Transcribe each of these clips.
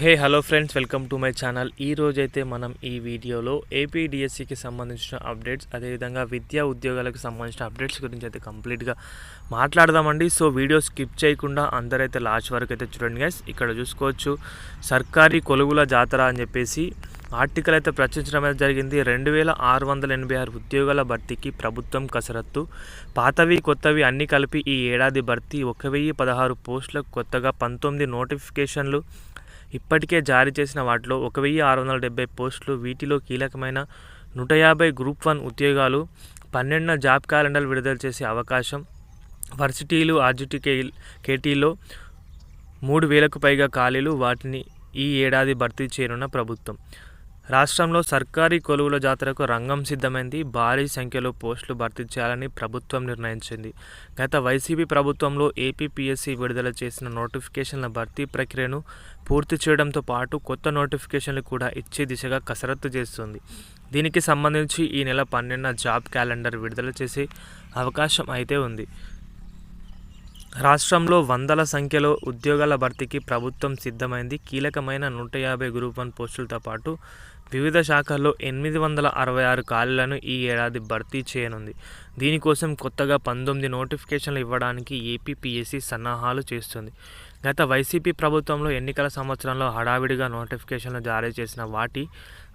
Hey hello friends welcome to my channel ఈ మనం ఈ వీడియోలో ఏపీడిఎస్సికి సంబంధించిన అప్డేట్స్ అదేవిధంగా విద్యా ఉద్యోగాలకు సంబంధించిన అప్డేట్స్ గురించి అయితే కంప్లీట్గా మాట్లాడదామండి. సో వీడియో స్కిప్ చేయకుండా అందరైతే లాస్ట్ వరకు అయితే చూడండి గైస్ ఇక్కడ చూసుకోవచ్చు సర్కారీ కొలుగుల జాతర అని చెప్పేసి ఆర్టికల్ అయితే ప్రచురించడం అయితే జరిగింది. రెండు వేల ఆరు వందల ఎనభై ఆరు ఉద్యోగాల భర్తీకి ప్రభుత్వం కసరత్తు. పాతవి కొత్తవి అన్నీ కలిపి ఈ ఏడాది భర్తీ ఒక వెయ్యి పదహారు పోస్టులకు కొత్తగా పంతొమ్మిది నోటిఫికేషన్లు ఇప్పటికే జారీ చేసిన వాటిలో ఒక వెయ్యి ఆరు వందల డెబ్బై పోస్టులు వీటిలో కీలకమైన నూట యాభై గ్రూప్ వన్ ఉద్యోగాలు పన్నెండున జాబ్ క్యాలెండర్ విడుదల చేసే అవకాశం వర్సిటీలు ఆర్జిటి కేటీలో మూడు వేలకు పైగా ఖాళీలు వాటిని ఈ ఏడాది భర్తీ చేయనున్న ప్రభుత్వం. రాష్ట్రంలో సర్కారీ కొలువుల జాతరకు రంగం సిద్ధమైంది. భారీ సంఖ్యలో పోస్టులు భర్తీ చేయాలని ప్రభుత్వం నిర్ణయించింది. గత వైసీపీ ప్రభుత్వంలో ఏపీపీఎస్సీ విడుదల చేసిన నోటిఫికేషన్ల భర్తీ ప్రక్రియను పూర్తి చేయడంతో పాటు కొత్త నోటిఫికేషన్లు కూడా ఇచ్చే దిశగా కసరత్తు చేస్తుంది. దీనికి సంబంధించి ఈ నెల పన్నెండున జాబ్ క్యాలెండర్ విడుదల చేసే అవకాశం అయితే ఉంది. రాష్ట్రంలో వందల సంఖ్యలో ఉద్యోగాల భర్తీకి ప్రభుత్వం సిద్ధమైంది. కీలకమైన నూట యాభై గ్రూప్ వన్ పోస్టులతో పాటు వివిధ శాఖల్లో ఎనిమిది వందల అరవై ఆరు ఖాళీలను ఈ ఏడాది భర్తీ చేయనుంది. దీనికోసం కొత్తగా పంతొమ్మిది నోటిఫికేషన్లు ఇవ్వడానికి ఏపీపీఎస్సీ సన్నాహాలు చేస్తుంది. గత వైసీపీ ప్రభుత్వంలో ఎన్నికల సంవత్సరంలో హడావిడిగా నోటిఫికేషన్లు జారీ చేసిన వాటి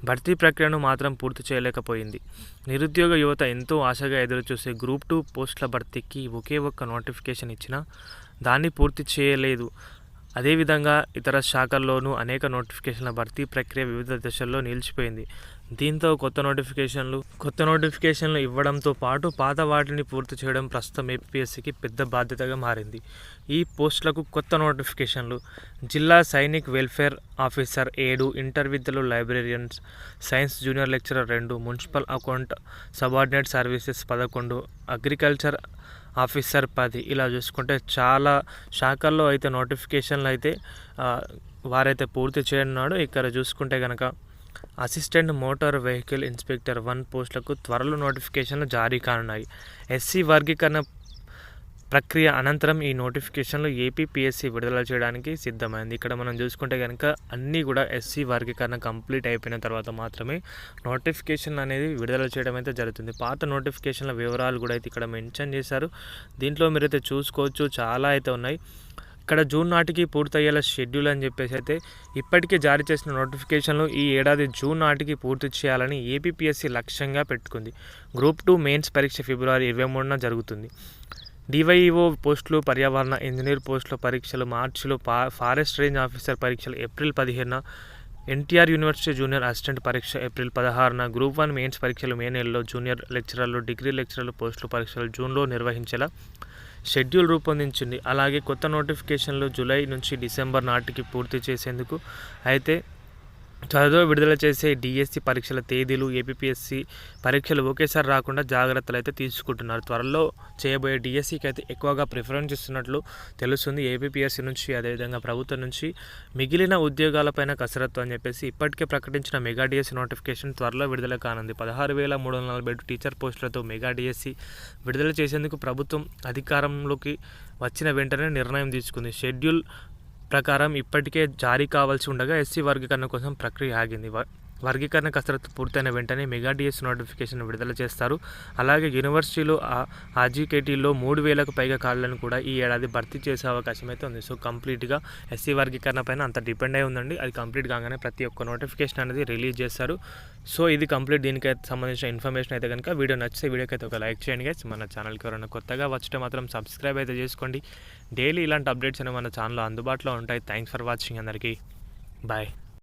భర్తీ ప్రక్రియను మాత్రం పూర్తి చేయలేకపోయింది. నిరుద్యోగ యువత ఎంతో ఆశగా ఎదురుచూసే గ్రూప్ టూ పోస్టుల భర్తీకి ఒకే ఒక్క నోటిఫికేషన్ ఇచ్చినా దాన్ని పూర్తి చేయలేదు. అదేవిధంగా ఇతర శాఖల్లోనూ అనేక నోటిఫికేషన్ల భర్తీ ప్రక్రియ వివిధ దశల్లో నిలిచిపోయింది. దీంతో కొత్త నోటిఫికేషన్లు కొత్త నోటిఫికేషన్లు ఇవ్వడంతో పాటు పాత వాటిని పూర్తి చేయడం ప్రస్తుతం ఏపీఎస్సికి పెద్ద బాధ్యతగా మారింది. ఈ పోస్టులకు కొత్త నోటిఫికేషన్లు జిల్లా సైనిక్ వెల్ఫేర్ ఆఫీసర్ ఏడు ఇంటర్ విద్యలు లైబ్రేరియన్స్ సైన్స్ జూనియర్ లెక్చరర్ రెండు మున్సిపల్ అకౌంట్ సబార్డినేట్ సర్వీసెస్ పదకొండు అగ్రికల్చర్ ఆఫీసర్ పది ఇలా చూసుకుంటే చాలా శాఖల్లో అయితే నోటిఫికేషన్లు అయితే వారైతే పూర్తి చేయనున్నాడు. ఇక్కడ చూసుకుంటే కనుక assistant motor vehicle inspector one పోస్టులకు త్వరలో నోటిఫికేషన్లు జారీ కానున్నాయి. ఎస్సీ వర్గీకరణ ప్రక్రియ అనంతరం ఈ నోటిఫికేషన్లు ఏపీపీఎస్సీ విడుదల చేయడానికి సిద్ధమైంది. ఇక్కడ మనం చూసుకుంటే కనుక అన్నీ కూడా ఎస్సీ వర్గీకరణ కంప్లీట్ అయిపోయిన తర్వాత మాత్రమే నోటిఫికేషన్ అనేది విడుదల చేయడం అయితే జరుగుతుంది. పాత నోటిఫికేషన్ల వివరాలు కూడా అయితే ఇక్కడ మెన్షన్ చేశారు. దీంట్లో మీరైతే చూసుకోవచ్చు చాలా అయితే ఉన్నాయి. ఇక్కడ జూన్ నాటికి పూర్తయ్యేలా షెడ్యూల్ అని చెప్పేసి అయితే ఇప్పటికే జారీ చేసిన నోటిఫికేషన్లు ఈ ఏడాది జూన్ నాటికి పూర్తి చేయాలని ఏపీపీఎస్సీ లక్ష్యంగా పెట్టుకుంది. గ్రూప్ టూ మెయిన్స్ పరీక్ష ఫిబ్రవరి ఇరవై మూడున జరుగుతుంది. డివైఓ పోస్టులు పర్యావరణ ఇంజనీర్ పోస్టుల పరీక్షలు మార్చిలో పా ఫారెస్ట్ రేంజ్ ఆఫీసర్ పరీక్షలు ఏప్రిల్ పదిహేనున ఎన్టీఆర్ యూనివర్సిటీ జూనియర్ అసిస్టెంట్ పరీక్ష ఏప్రిల్ పదహారున గ్రూప్ వన్ మెయిన్స్ పరీక్షలు మే నెలలో జూనియర్ లెక్చరర్లు డిగ్రీ లెక్చరర్లు పోస్టులు పరీక్షలు జూన్లో నిర్వహించేలా షెడ్యూల్ రూపొందించింది. అలాగే కొత్త నోటిఫికేషన్లు జూలై నుంచి డిసెంబర్ నాటికి పూర్తి చేసేందుకు అయితే చదువు విడుదల చేసే డిఎస్సి పరీక్షల తేదీలు ఏపీఎస్సి పరీక్షలు ఒకేసారి రాకుండా జాగ్రత్తలు అయితే తీసుకుంటున్నారు. త్వరలో చేయబోయే డిఎస్సికి అయితే ఎక్కువగా ప్రిఫరెన్స్ ఇస్తున్నట్లు తెలుస్తుంది. ఏపీఎస్సి నుంచి అదేవిధంగా ప్రభుత్వం నుంచి మిగిలిన ఉద్యోగాలపైన కసరత్తు అని చెప్పేసి ఇప్పటికే ప్రకటించిన మెగా డిఎస్సి నోటిఫికేషన్ త్వరలో విడుదల కానుంది. పదహారు వేల మూడు వందల నలభై టీచర్ పోస్టులతో మెగా డిఎస్సి విడుదల చేసేందుకు ప్రభుత్వం అధికారంలోకి వచ్చిన వెంటనే నిర్ణయం తీసుకుంది. షెడ్యూల్ ప్రకారం ఇప్పటికే జారీ కావాల్సి ఉండగా ఎస్సీ వర్గీకరణ కోసం ప్రక్రియ ఆగింది. వర్గీకరణ కసరత్తు పూర్తయిన వెంటనే మెగా డిఎస్ నోటిఫికేషన్ విడుదల చేస్తారు. అలాగే యూనివర్సిటీలో ఆర్జీకేటీలో మూడు వేలకు పైగా ఖాళీలను కూడా ఈ ఏడాది భర్తీ చేసే అవకాశం అయితే ఉంది. సో కంప్లీట్గా ఎస్సీ వర్గీకరణ పైన అంత డిపెండ్ అయి ఉందండి. అది కంప్లీట్ కాగానే ప్రతి ఒక్క నోటిఫికేషన్ అనేది రిలీజ్ చేస్తారు. సో ఇది కంప్లీట్ దీనికి సంబంధించిన ఇన్ఫర్మేషన్ అయితే కనుక వీడియో నచ్చితే వీడియోకి అయితే ఒక లైక్ చేయండి గైస్ మన ఛానల్కి ఎవరైనా కొత్తగా వచ్చితే మాత్రం సబ్స్క్రైబ్ అయితే చేసుకోండి. డైలీ ఇలాంటి అప్డేట్స్ అనేవి మన ఛానల్లో అందుబాటులో ఉంటాయి. థ్యాంక్స్ ఫర్ వాచింగ్ అందరికీ. బాయ్